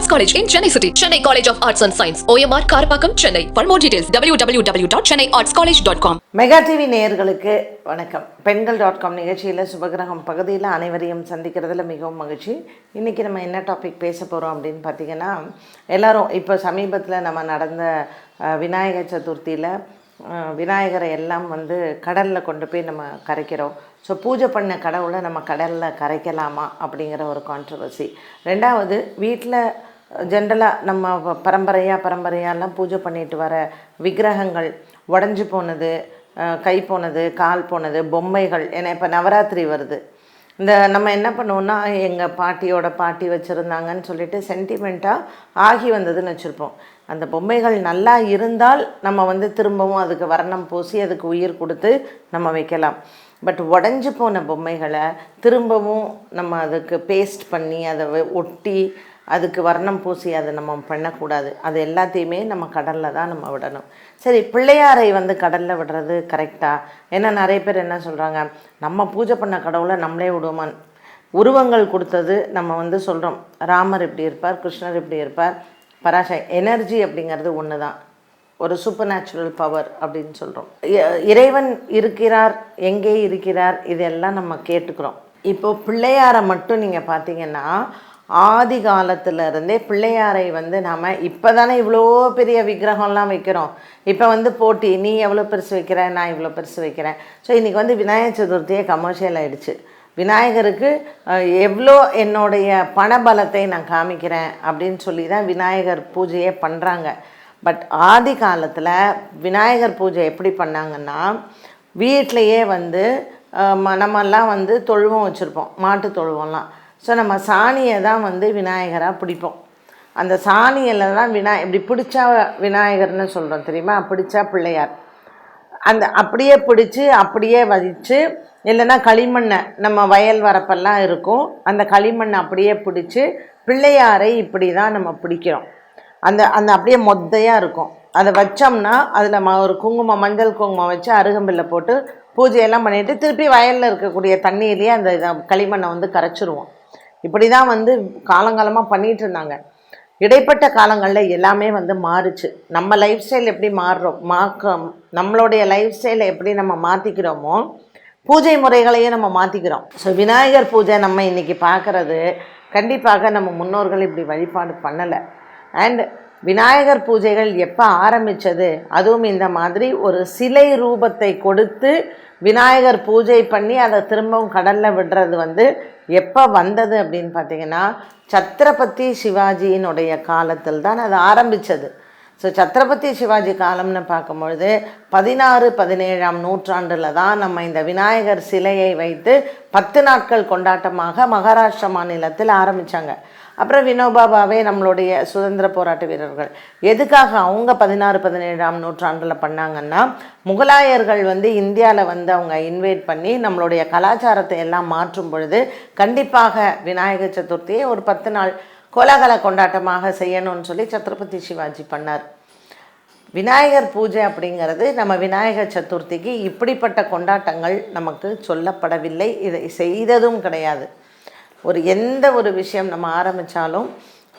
Arts College in Chennai City, Chennai College of Arts and Science, OMR Karapakam, Chennai. For more details, www.chennaiartscollege.com. Mega TV நேயர்களுக்கு வணக்கம். பெண்கள் dot com நிகழ்ச்சியில் சுபகிரகம் பகுதியில் அனைவரையும் சந்திக்கிறதுல மிகவும் மகிழ்ச்சி. இன்றைக்கி நம்ம என்ன டாபிக் பேச போகிறோம் அப்படின்னு பார்த்தீங்கன்னா எல்லாரும் இப்போ சமீபத்தில் நம்ம நடந்த விநாயகர் சதுர்த்தியில் விநாயகரை எல்லாம் வந்து கடலில் கொண்டு போய் நம்ம கரைக்கிறோம். ஸோ பூஜை பண்ண கடவுளை நம்ம கடலில் கரைக்கலாமா அப்படிங்கிற ஒரு கான்ட்ரவர்சி ரெண்டாவது வீட்டில் ஜென்ரலாக நம்ம ப- பரம்பரையாலாம் பூஜை பண்ணிட்டு வர விக்கிரகங்கள் உடஞ்சி போனது கை போனது கால் போனது பொம்மைகள் ஏன்னா இப்போ நவராத்திரி வருது. இந்த நம்ம என்ன பண்ணுவோம்னா எங்கள் பாட்டியோட பாட்டி வச்சுருந்தாங்கன்னு சொல்லிட்டு சென்டிமெண்ட்டாக ஆகி வந்ததுன்னு வச்சுருப்போம். அந்த பொம்மைகள் நல்லா இருந்தால் நம்ம வந்து திரும்பவும் அதுக்கு வர்ணம் பூசி அதுக்கு உயிர் கொடுத்து நம்ம வைக்கலாம். பட் உடஞ்சி போன பொம்மைகளை திரும்பவும் நம்ம அதுக்கு பேஸ்ட் பண்ணி அதை ஒட்டி அதுக்கு வர்ணம் பூசி அதை நம்ம பண்ணக்கூடாது. அது எல்லாத்தையுமே நம்ம கடலில் தான் நம்ம விடணும். சரி பிள்ளையாரை வந்து கடலில் விடுறது கரெக்டாக ஏன்னா நிறைய பேர் என்ன சொல்கிறாங்க நம்ம பூஜை பண்ண கடவுளை நம்மளே விடுவோமான் உருவங்கள் கொடுத்தது நம்ம வந்து சொல்கிறோம் ராமர் இப்படி இருப்பார் கிருஷ்ணர் இப்படி இருப்பார். பராசை எனர்ஜி அப்படிங்கிறது ஒன்று தான் ஒரு சூப்பர் நேச்சுரல் பவர் அப்படின்னு சொல்கிறோம் இறைவன் இருக்கிறார் எங்கே இருக்கிறார் இதெல்லாம் நம்ம கேட்டுக்கிறோம். இப்போது பிள்ளையாரை மட்டும் நீங்கள் பார்த்தீங்கன்னா ஆதி காலத்தில் இருந்தே பிள்ளையாரை வந்து நாம் இப்போ தானே இவ்வளோ பெரிய விக்கிரகம்லாம் வைக்கிறோம். இப்போ வந்து போட்டி நீ எவ்வளோ பெருசு வைக்கிற நான் இவ்வளோ பெருசு வைக்கிறேன். ஸோ இன்றைக்கி வந்து விநாயகர் சதுர்த்தியே கமர்ஷியல் ஆகிடுச்சு விநாயகருக்கு எவ்வளோ என்னுடைய பணபலத்தை நான் காமிக்கிறேன் அப்படின்னு சொல்லி தான் விநாயகர் பூஜையே பண்ணுறாங்க பட் ஆதி காலத்தில் விநாயகர் பூஜை எப்படி பண்ணாங்கன்னா வீட்டிலையே வந்து நம்மெல்லாம் வந்து தொழுவம் வச்சுருப்போம். மாட்டு தொழுவம்லாம். ஸோ நம்ம சாணியை தான் வந்து விநாயகராக பிடிப்போம். அந்த சாணியில் தான் விநாய இப்படி பிடிச்சா விநாயகர்னு சொல்கிறோம் தெரியுமா? பிடிச்சா பிள்ளையார். அந்த அப்படியே பிடிச்சி அப்படியே வச்சு இல்லைன்னா களிமண்ணை நம்ம வயல் வரப்பெல்லாம் இருக்கும். அந்த களிமண்ணை அப்படியே பிடிச்சி பிள்ளையாரை இப்படி தான் நம்ம பிடிக்கிறோம். அந்த அந்த அப்படியே மொத்தையாக இருக்கும். அதை வச்சோம்னா அதில் ம ஒரு குங்குமம் மஞ்சள் குங்குமம் வச்சு அருகம்பில்லை போட்டு பூஜையெல்லாம் பண்ணிவிட்டு திருப்பி வயலில் இருக்கக்கூடிய தண்ணியிலேயே அந்த களிமண்ணை வந்து கரைச்சிருவோம். இப்படி தான் வந்து காலங்காலமாக பண்ணிகிட்டு இருந்தாங்க. இடைப்பட்ட காலங்களில் எல்லாமே வந்து மாறுச்சு. நம்ம லைஃப் ஸ்டைல் எப்படி மாறுறோம்? மாக்க நம்மளுடைய லைஃப் ஸ்டைலை எப்படி நம்ம மாற்றிக்கிறோமோ பூஜை முறைகளையும் நம்ம மாற்றிக்கிறோம் ஸோ விநாயகர் பூஜை நம்ம இன்றைக்கி பார்க்குறது கண்டிப்பாக நம்ம முன்னோர்கள் இப்படி வழிபாடு பண்ணலை. அண்ட் விநாயகர் பூஜைகள் எப்போ ஆரம்பித்தது அதுவும் இந்த மாதிரி ஒரு சிலை ரூபத்தை கொடுத்து விநாயகர் பூஜை பண்ணி அதை திரும்பவும் கடலில் விடுறது வந்து எப்போ வந்தது அப்படின்னு பார்த்தீங்கன்னா சத்ரபதி சிவாஜியினுடைய காலத்தில் தான் அது ஆரம்பித்தது ஸோ சத்ரபதி சிவாஜி காலம்னு பார்க்கும்பொழுது பதினாறு பதினேழாம் நூற்றாண்டில் தான் நம்ம இந்த விநாயகர் சிலையை வைத்து பத்து நாட்கள் கொண்டாட்டமாக மகாராஷ்டிரா மாநிலத்தில் ஆரம்பித்தாங்க அப்புறம் வினோபா பாவே நம்மளுடைய சுதந்திர போராட்ட வீரர்கள். எதுக்காக அவங்க பதினாறு பதினேழாம் நூற்றாண்டில் பண்ணாங்கன்னா முகலாயர்கள் வந்து இந்தியாவில் வந்து அவங்க இன்வைட் பண்ணி நம்மளுடைய கலாச்சாரத்தை எல்லாம் மாற்றும் பொழுது கண்டிப்பாக விநாயகர் சதுர்த்தியை ஒரு பத்து நாள் கோலாகல கொண்டாட்டமாக செய்யணும்னு சொல்லி சத்ரபதி சிவாஜி பண்ணார். விநாயகர் பூஜை அப்படிங்கிறது நம்ம விநாயகர் சதுர்த்திக்கு இப்படிப்பட்ட கொண்டாட்டங்கள் நமக்கு சொல்லப்படவில்லை. இதை செய்ததும் கிடையாது. ஒரு எந்த ஒரு விஷயம் நம்ம ஆரம்பித்தாலும்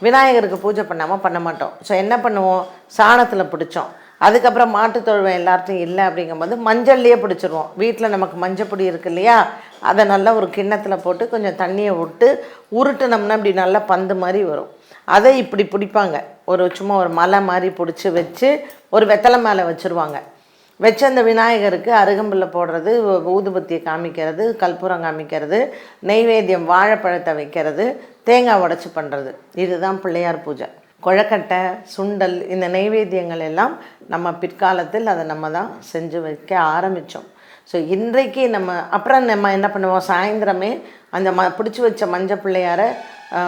விநாயகருக்கு பூஜை பண்ணாமல் பண்ண மாட்டோம். ஸோ என்ன பண்ணுவோம்? சாணத்தில் பிடிச்சோம். அதுக்கப்புறம் மாட்டுத் தொழுவம் எல்லார்ட்டையும் இல்லை அப்படிங்கும்போது மஞ்சள்லேயே பிடிச்சிருவோம். வீட்டில் நமக்கு மஞ்சப்பொடி இருக்கு இல்லையா? அதை நல்லா ஒரு கிண்ணத்தில் போட்டு கொஞ்சம் தண்ணியை விட்டு உருட்டுனோம்னா இப்படி நல்லா பந்து மாதிரி வரும். அதை இப்படி பிடிப்பாங்க. ஒரு சும்மா ஒரு மலை மாதிரி பிடிச்சி வச்சு ஒரு வெத்தலை மேலே வச்சுருவாங்க. வச்சு அந்த விநாயகருக்கு அருகம்புல்ல போடுறது ஊதுபத்தியை காமிக்கிறது கற்பூரம் காமிக்கிறது நெய்வேத்தியம் வாழைப்பழத்தை வைக்கிறது தேங்காய் உடச்சி பண்ணுறது இதுதான் பிள்ளையார் பூஜை. கொழக்கட்டை சுண்டல் இந்த நெய்வேத்தியங்கள் எல்லாம் நம்ம பிற்காலத்தில் அதை நம்ம தான் செஞ்சு வைக்க ஆரம்பித்தோம் ஸோ இன்றைக்கு நம்ம அப்புறம் நம்ம என்ன பண்ணுவோம்? சாயந்தரமே அந்த ம பிடிச்சி வச்ச மஞ்சள் பிள்ளையாரை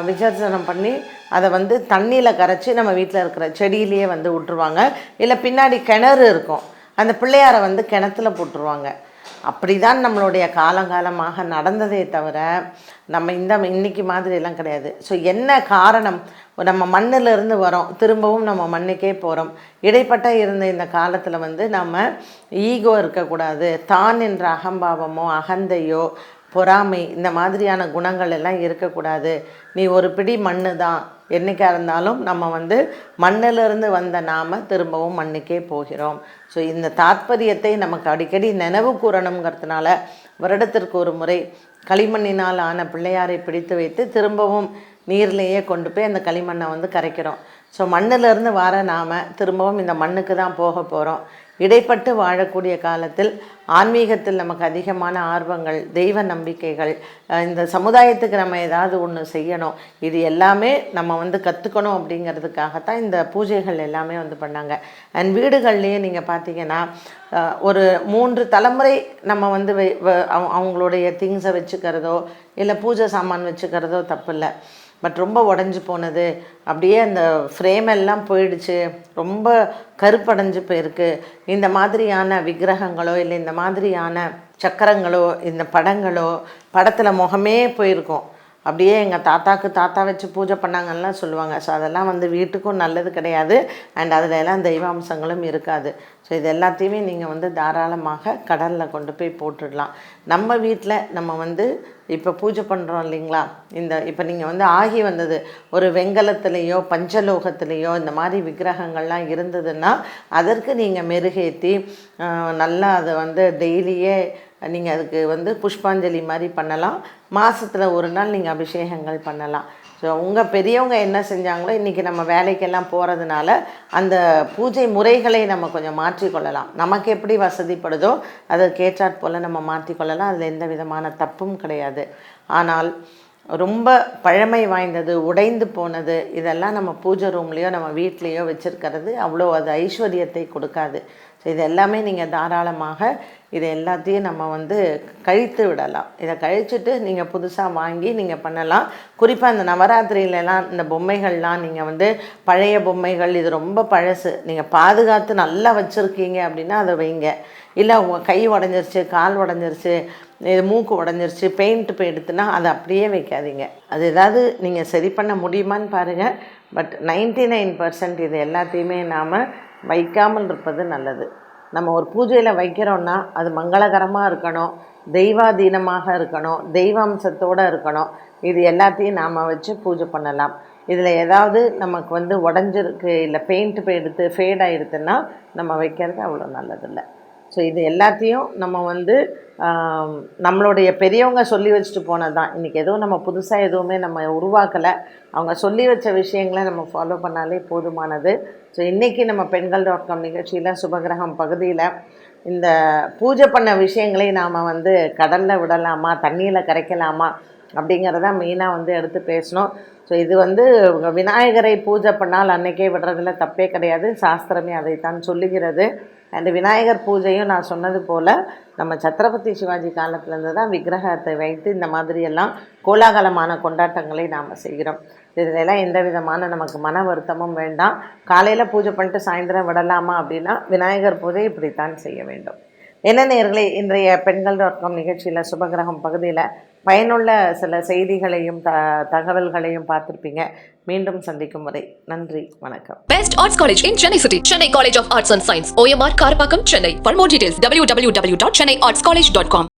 விசர்ஜனம் பண்ணி அதை வந்து தண்ணியில் கரைச்சி நம்ம வீட்டில் இருக்கிற செடியிலேயே வந்து விட்டுருவாங்க. இல்லை பின்னாடி கிணறு இருக்கும். அந்த பிள்ளையாரை வந்து கிணத்துல போட்டுருவாங்க. அப்படி தான் நம்மளுடைய காலங்காலமாக நடந்ததே தவிர நம்ம இந்த இன்னைக்கு மாதிரிலாம் கிடையாது. ஸோ என்ன காரணம்? நம்ம மண்ணிலிருந்து வரோம். திரும்பவும் நம்ம மண்ணுக்கே போகிறோம் இடைப்பட்ட இருந்த இந்த காலத்தில் வந்து நம்ம ஈகோ இருக்கக்கூடாது. தான் என்ற அகம்பாவமோ அகந்தையோ பொறாமை இந்த மாதிரியான குணங்கள் எல்லாம் இருக்கக்கூடாது. நீ ஒரு பிடி மண்ணு தான் என்றைக்கா இருந்தாலும் நம்ம வந்து மண்ணிலிருந்து வந்த நாம் திரும்பவும் மண்ணுக்கே போகிறோம். ஸோ இந்த தாத்பரியத்தை நமக்கு அடிக்கடி நினைவு கூறணுங்கிறதுனால வருடத்திற்கு ஒரு முறை களிமண்ணினால் ஆன பிள்ளையாரை பிடித்து வைத்து திரும்பவும் நீர்லேயே கொண்டு போய் அந்த களிமண்ணை வந்து கரைக்கிறோம். ஸோ மண்ணிலிருந்து வர நாம் திரும்பவும் இந்த மண்ணுக்கு தான் போக போகிறோம் இடைப்பட்டு வாழக்கூடிய காலத்தில் ஆன்மீகத்தில் நமக்கு அதிகமான ஆர்வங்கள் தெய்வ நம்பிக்கைகள் இந்த சமுதாயத்துக்கு நம்ம ஏதாவது ஒன்று செய்யணும். இது எல்லாமே நம்ம வந்து கற்றுக்கணும் அப்படிங்கிறதுக்காகத்தான் இந்த பூஜைகள் எல்லாமே வந்து பண்ணாங்க. அண்ட் வீடுகள்லேயே நீங்கள் பார்த்தீங்கன்னா ஒரு மூன்று தலைமுறை நம்ம வந்து வ- அவங்களுடைய திங்ஸை வச்சுக்கிறதோ இல்லை பூஜை சாமான் வச்சுக்கிறதோ தப்பு இல்லை பட் ரொம்ப உடஞ்சி போனது. அப்படியே அந்த ஃப்ரேம் எல்லாம் போயிடுச்சு. ரொம்ப கருப்படைஞ்சு போயிருக்கு. இந்த மாதிரியான விக்கிரகங்களோ இல்லை இந்த மாதிரியான சக்கரங்களோ இந்த படங்களோ படத்தில் முகமே போயிருக்கும். அப்படியே எங்கள் தாத்தாக்கு தாத்தா வச்சு பூஜை பண்ணாங்கலாம் சொல்லுவாங்க. ஸோ அதெல்லாம் வந்து வீட்டுக்கும் நல்லது கிடையாது. அண்ட் அதில் எல்லாம் தெய்வ அம்சங்களும் இருக்காது. ஸோ இது எல்லாத்தையுமே நீங்கள் வந்து தாராளமாக கடலில் கொண்டு போய் போட்டுடலாம். நம்ம வீட்டில் நம்ம வந்து இப்போ பூஜை பண்ணுறோம் இல்லைங்களா? இந்த இப்போ நீங்கள் வந்து ஆகி வந்தது ஒரு வெங்கலத்துலேயோ பஞ்சலோகத்துலேயோ இந்த மாதிரி விக்கிரகங்கள்லாம் இருந்ததுன்னா அதற்கு நீங்கள் மெருகேற்றி நல்லா அதை வந்து டெய்லியே நீங்கள் அதுக்கு வந்து புஷ்பாஞ்சலி மாதிரி பண்ணலாம். மாதத்தில் ஒரு நாள் நீங்கள் அபிஷேகங்கள் பண்ணலாம். ஸோ உங்கள் பெரியவங்க என்ன செஞ்சாங்களோ இன்றைக்கி நம்ம வேலைக்கெல்லாம் போகிறதுனால அந்த பூஜை முறைகளை நம்ம கொஞ்சம் மாற்றிக்கொள்ளலாம். நமக்கு எப்படி வசதிப்படுதோ அதற்கேற்றாற் போல் நம்ம மாற்றிக்கொள்ளலாம். அதில் எந்த விதமான தப்பும் கிடையாது. ஆனால் ரொம்ப பழமை வாய்ந்தது உடைந்து போனது இதெல்லாம் நம்ம பூஜை ரூம்லேயோ நம்ம வீட்லேயோ வச்சுருக்கிறது அவ்வளோ அது ஐஸ்வர்யத்தை கொடுக்காது. ஸோ இது எல்லாமே நீங்கள் தாராளமாக இது எல்லாத்தையும் நம்ம வந்து கழித்து விடலாம். இதை கழிச்சுட்டு நீங்கள் புதுசாக வாங்கி நீங்கள் பண்ணலாம். குறிப்பாக இந்த நவராத்திரியிலலாம் இந்த பொம்மைகள்லாம் நீங்கள் வந்து பழைய பொம்மைகள் இது ரொம்ப பழசு. நீங்கள் பாதுகாத்து நல்லா வச்சுருக்கீங்க அப்படின்னா அதை வைங்க. இல்லை உங்கள் கை உடஞ்சிருச்சு கால் உடஞ்சிருச்சு இது மூக்கு உடஞ்சிருச்சு பெயிண்ட் போயிடுத்துன்னா அதை அப்படியே வைக்காதீங்க. அது ஏதாவது நீங்கள் சரி பண்ண முடியுமான்னு பாருங்கள் பட் நைன்டி நைன் பர்சன்ட் இது எல்லாத்தையுமே நாம் வைக்காமல் இருப்பது நல்லது. நம்ம ஒரு பூஜையில் வைக்கிறோன்னா அது மங்களகரமாக இருக்கணும் தெய்வாதீனமாக இருக்கணும் தெய்வாம்சத்தோடு இருக்கணும். இது எல்லாத்தையும் நாம் வச்சு பூஜை பண்ணலாம். இதில் ஏதாவது நமக்கு வந்து உடஞ்சிருக்கு இல்லை பெயிண்ட் போயிடுத்து ஃபேட் ஆகிடுதுன்னா நம்ம வைக்கிறது அவ்வளோ நல்லதில்லை. ஸோ இது எல்லாத்தையும் நம்ம வந்து நம்மளுடைய பெரியவங்க சொல்லி வச்சுட்டு போனது தான் இன்றைக்கி எதுவும் நம்ம புதுசாக எதுவுமே நம்ம உருவாக்கலை. அவங்க சொல்லி வச்ச விஷயங்களை நம்ம ஃபாலோ பண்ணாலே போதுமானது. ஸோ இன்றைக்கி நம்ம பெண்கள் டாட் காம் நிகழ்ச்சியில் சுபகிரகம் பகுதியில் இந்த பூஜை பண்ண விஷயங்களை நாம் வந்து கடலில் விடலாமா தண்ணியில் கரைக்கலாமா அப்படிங்கிறத மெயினாக வந்து எடுத்து பேசணும். ஸோ இது வந்து விநாயகரை பூஜை பண்ணால் அன்னைக்கே விடுறதுல தப்பே கிடையாது. சாஸ்திரமே அதைத்தான் சொல்லுகிறது. அண்ட் விநாயகர் பூஜையும் நான் சொன்னது போல் நம்ம சத்ரபதி சிவாஜி காலத்துலேருந்து தான் விக்கிரகத்தை வைத்து இந்த மாதிரியெல்லாம் கோலாகலமான கொண்டாட்டங்களை நாம் செய்கிறோம். இதிலெல்லாம் எந்த விதமான நமக்கு மன வருத்தமும் வேண்டாம். காலையில் பூஜை பண்ணிட்டு சாயந்தரம் விடலாமா அப்படின்னா விநாயகர் பூஜை இப்படித்தான் செய்ய வேண்டும். என்ன நேர்களை இன்றைய பெண்கள் டாட் காம் நிகழ்ச்சியில் சுபகிரகம் பகுதியில் பயனுள்ள சில செய்திகளையும் த தகவல்களையும் பார்த்துருப்பீங்க மீண்டும் சந்திக்கும் வரை நன்றி வணக்கம் best arts college in Chennai city Chennai college of arts and science OMR Karapakkam Chennai for more details W W W dot Chennai arts college dot com